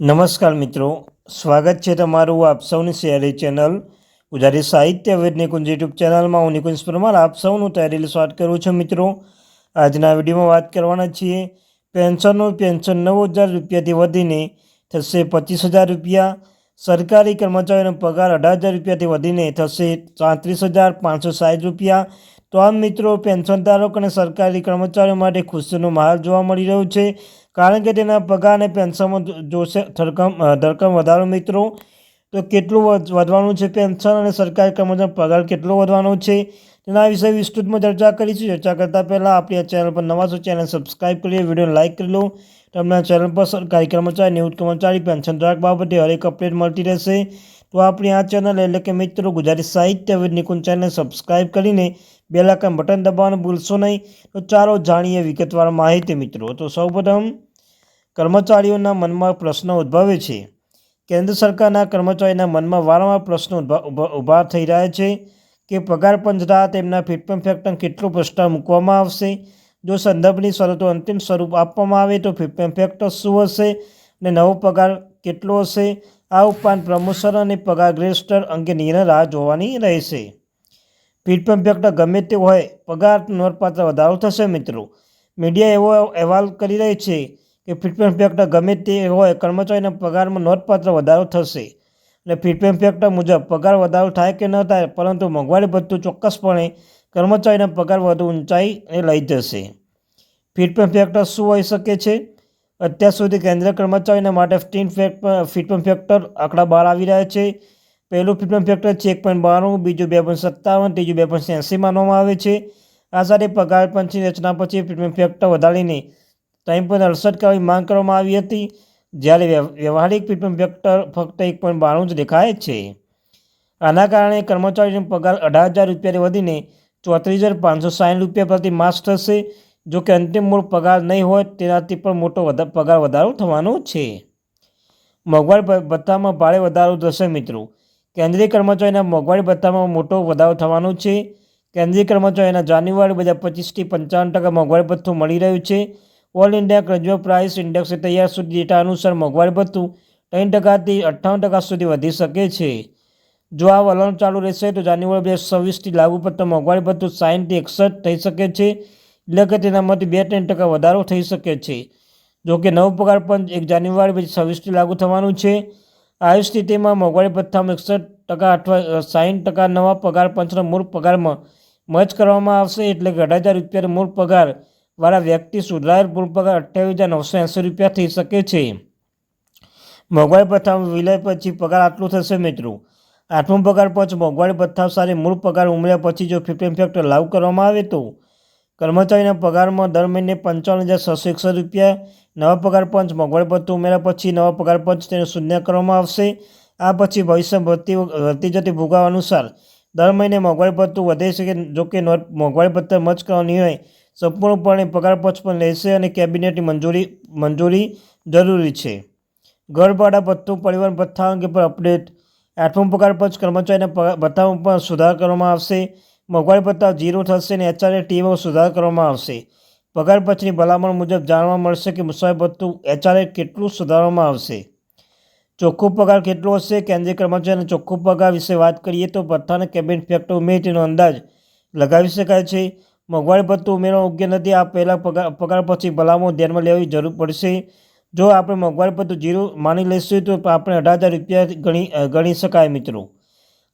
નમસ્કાર મિત્રો, સ્વાગત છે તમારું આપ સૌની શહેરી ચેનલ ગુજરાતી સાહિત્ય વેદ નિકુંજ યુટ્યુબ ચેનલમાં. હું નિકુંજ પરમાર, આપ સૌનું તૈયારી સ્વાગત કરું છું મિત્રો. આજના વિડીયોમાં વાત કરવાના છીએ, પેન્શનનું પેન્શન નવ હજાર રૂપિયાથી વધીને થશે પચીસ હજાર રૂપિયા, સરકારી કર્મચારીનો પગાર અઢાર હજાર રૂપિયાથી વધીને થશે પાંત્રીસ હજાર પાંચસો સાઠ રૂપિયા તો આમ મિત્રો પેન્શનધારક અને સરકારી કર્મચારીઓ માટે ખુશીનો માહોલ જોવા મળી રહ્યો છે. કારણ કે તેના પગાર અને પેન્શનમાં જોશે ધરકમ ધરકમ વધારો મિત્રો. તો કેટલું વધ- વધવાનું છે પેન્શન અને સરકારી કર્મચારીનો પગાર કેટલો વધવાનો છે? તેના વિશે વિસ્તૃતમાં ચર્ચા કરીશું. ચર્ચા કરતાં પહેલાં આપણી આ ચેનલ પર નવા છો ચેનલ સબસ્ક્રાઈબ કરીએ વીડિયો લાઇક કરી લો. તમને ચેનલ પર સરકારી કર્મચારી નિવૃત્ત કર્મચારી પેન્શન ટ્રાક બાબતે હરેક અપડેટ મળતી રહેશે. તો આપણી આ ચેનલ એટલે કે મિત્રો ગુજરાતી સાહિત્ય વિદ નિકુંજ ચેનલને સબસ્ક્રાઈબ કરીને બેલ આઇકન બટન દબાવવાનું ભૂલશો નહીં. તો ચાલો જાણીએ વિગતવાર માહિતી મિત્રો. તો સૌપ્રથમ, કર્મચારીઓના મનમાં પ્રશ્ન ઉદ્ભવે છે. કેન્દ્ર સરકારના કર્મચારીના મનમાં વારંવાર પ્રશ્નો ઊભા થઈ રહ્યા છે. કે પગાર દ્વારા તેમના ફિટપમ ફેક્ટર કેટલો પ્રસ્તાવ મૂકવામાં આવશે? જો સંદર્ભની શરતો અંતિમ સ્વરૂપ આપવામાં આવે તો ફિટપમ ફેક્ટર શું હશે? અને નવો પગાર કેટલો હશે? આ ઉપરાંત પ્રમોશન અને પગાર ગ્રેસ્ટર અંગે નિર્ણય રાહ જોવાની રહેશે. ફિટપમ ફેક્ટર ગમે તે હોય, પગાર નોંધપાત્ર વધારો થશે મિત્રો. મીડિયા એવો અહેવાલ કરી રહી છે કે ફિટપમ ફેક્ટર ગમે તે હોય, કર્મચારીના પગારમાં નોંધપાત્ર વધારો થશે. અને ફિટમેન્ટ ફેક્ટર મુજબ પગાર વધારો થાય કે ન થાય, પરંતુ મોંઘવારી ભથ્થું ચોક્કસપણે કર્મચારીના પગાર વધુ ઊંચાઈ લઈ જશે. ફિટમેન્ટ ફેક્ટર શું હોઈ શકે છે? અત્યાર સુધી કેન્દ્ર કર્મચારીના માટે સ્ટીન ફિટમેન્ટ ફેક્ટર આંકડા બહાર આવી રહ્યા છે. પહેલું ફિટમેન્ટ ફેક્ટર છે એક પોઈન્ટ બાણું, બીજું બે પોઈન્ટ સત્તાવન, ત્રીજું બે પોઈન્ટ એંસી માનવામાં આવે છે. આ સાથે પગાર પંચની રચના પછી ફિટમેન્ટ ફેક્ટર વધારીને ત્રણ પોઈન્ટ અડસઠ કરવાની માંગ કરવામાં આવી હતી. જ્યારે વ્યવહારિક પીઠમાં વેક્ટર ફક્ત એક પોઈન્ટ બાણું જ દેખાય છે. આના કારણે કર્મચારીનો પગાર અઢાર હજાર રૂપિયાથી વધીને ચોત્રીસ હજાર પાંચસો સાઠ રૂપિયા પ્રતિ માસ થશે. જો કે અંતિમ મૂળ પગાર નહીં હોય, તેનાથી પણ મોટો પગાર વધારો થવાનો છે. મોંઘવારી ભથ્થામાં ભારે વધારો થશે મિત્રો. કેન્દ્રીય કર્મચારીના મોંઘવારી ભથ્થામાં મોટો વધારો થવાનો છે. કેન્દ્રીય કર્મચારીના જાન્યુઆરી બે હજાર પચીસથી પંચાવન ટકા મોંઘવારી ભથ્થું મળી રહ્યું છે. ઓલ ઇન્ડિયા કન્ઝ્યુમર પ્રાઇસ ઇન્ડેક્સે તૈયાર સુધી ડેટા અનુસાર મોંઘવારી ભથ્થું ત્રણ ટકાથી અઠ્ઠાવન ટકા સુધી વધી શકે છે. જો આ વલણ ચાલુ રહેશે, તો જાન્યુઆરી બે હજાર છવ્વીસથી લાગુ પડતા મોંઘવારી ભથ્થું સાઠથી એકસઠ થઈ શકે છે, એટલે કે તેનામાંથી બે ત્રણ ટકા વધારો થઈ શકે છે. જો કે નવો પગાર પંચ એક જાન્યુઆરી હજાર છવ્વીસથી લાગુ થવાનું છે. આવી સ્થિતિમાં મોંઘવારી ભથ્થામાં એકસઠ ટકા અથવા સાઠ ટકા નવા પગાર પંચના મૂળ પગારમાં મર્જ કરવામાં આવશે, એટલે કે અઢાર હજાર રૂપિયાનો મૂળ પગાર વાળા વ્યક્તિ સુધારેલ પૂર્વ પગાર અઠ્યાવીસ હજાર નવસો એંસી રૂપિયા થઈ શકે છે. મોંઘવારી ભથ્થામાં વિલય પછી પગાર આટલું થશે મિત્રો. આઠમો પગાર પંચ, મોંઘવારી ભથ્થા સાથે મૂળ પગાર ઉમેર્યા પછી જો ફિફ્ટીન ફેક્ટર લાગુ કરવામાં આવે તો? કર્મચારીના પગારમાં દર મહિને પંચાવન હજાર છસો એકસો રૂપિયા, નવા પગાર પંચ, મોંઘવારી ભથ્થું ઉમેર્યા પછી નવા પગાર પંચ તેને શૂન્ય કરવામાં આવશે. આ પછી ભવિષ્ય વધતી વધતી જતી ભૂગાવ અનુસાર દર મહિને મોંઘવારી ભથ્થું વધે છે કે, જો કે મોંઘવારી ભથ્થા મચ કરવાની નિર્ણય સંપૂર્ણપણે પગારપક્ષ પણ લેશે અને કેબિનેટની મંજૂરી મંજૂરી જરૂરી છે. ઘરભાડા ભથ્થું, પરિવહન ભથ્થા અંગે પર અપડેટ. આઠમું પગારપક્ષ કર્મચારીના ભથ્થામાં પણ સુધાર કરવામાં આવશે. મોંઘવારી ભથ્થા ઝીરો થશે અને એચઆરએ ટીમાં સુધાર કરવામાં આવશે. પગાર ભલામણ મુજબ જાણવા મળશે કે મુસાફરી ભથ્થું એચઆરએ કેટલું સુધારવામાં આવશે. ચોખ્ખો પગાર કેટલો હશે? કેન્દ્રીય કર્મચારીના ચોખ્ખો પગાર વિશે વાત કરીએ તો ભથ્થાના કેબિનેટ ફેક્ટર ઉમેરી તેનો અંદાજ લગાવી શકાય છે. મોંઘવારી ભથ્થું ઉમેરવા યોગ્ય નથી. આ પહેલાં પગાર પગાર પછી ભલામણ ધ્યાનમાં લેવાની જરૂર પડશે. જો આપણે મોંઘવારી ભથ્થું જીરો માની લઈશું તો આપણે અઢાર હજાર રૂપિયા ગણી ગણી શકાય મિત્રો.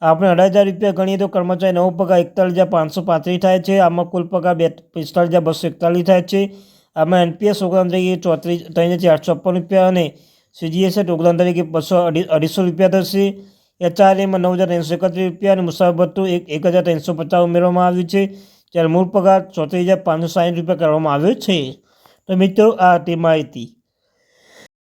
આપણે અઢાર હજાર રૂપિયા ગણીએ તો કર્મચારી નવો પગાર એકતાલીસ હજાર પાંચસો પાંત્રીસ થાય છે. આમાં કુલ પગાર બે પિસ્તાલીસ હજાર બસો એકતાલીસ થાય છે. આમાં એનપીએસ ઓગણ તરીકે ચોત્રીસ ત્રણ હજાર આઠસો છપ્પન રૂપિયા અને સીજીએસએટ ઓગણ તરીકે બસો અઢી અઢીસો રૂપિયા થશે. એચઆરએમાં નવ હજાર ત્રણસો એકત્રીસ રૂપિયા અને મુસાફર ભથ્થું એક એક હજાર ત્રણસો પચાસ ઉમેરવામાં આવ્યું છે. જ્યારે મૂળ પગાર ચોત્રીસ હજાર પાંચસો સાહીઠ રૂપિયા કરવામાં આવ્યો છે. તો મિત્રો, આ તે માહિતી